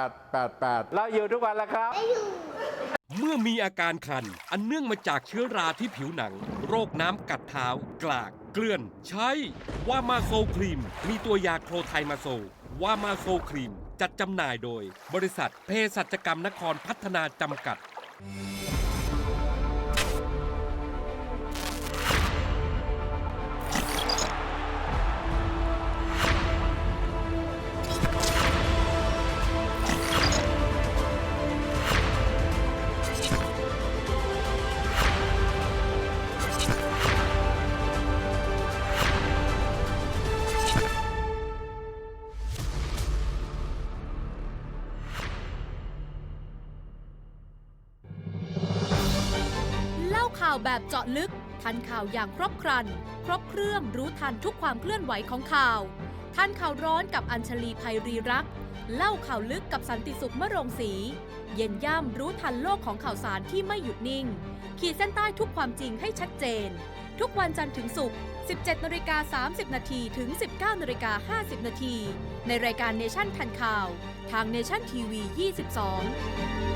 888 เราอยู่ทุกวันแล้วครับ เมื่อมีอาการคัน อันเนื่องมาจากเชื้อราที่ผิวหนัง โรคน้ำกัดเท้า กลาก เกลื่อน ใช้ ว่ามาโซครีม มีตัวยาโครไทมาโซ ว่ามาโซครีม จัดจำหน่ายโดย บริษัทเภสัชกรรมนครพัฒนาจำกัดาข่าวแบบเจาะลึก ทันข่าวอย่างครบครัน ครบเครื่องรู้ทันทุกความเคลื่อนไหวของข่าวทันข่าวร้อนกับอัญชลีภัยรีรัก เล่าข่าวลึกกับสันติสุขมะโรงศรีเย็นย่ำรู้ทันโลกของข่าวสารที่ไม่หยุดนิ่ง ขีดเส้นใต้ทุกความจริงให้ชัดเจน ทุกวันจันทร์ถึงศุกร์ 17นาฬิกา30นาทีถึง 19นาฬิกา50นาทีในรายการเนชั่นทันข่าว ทางเนชั่นทีวี 22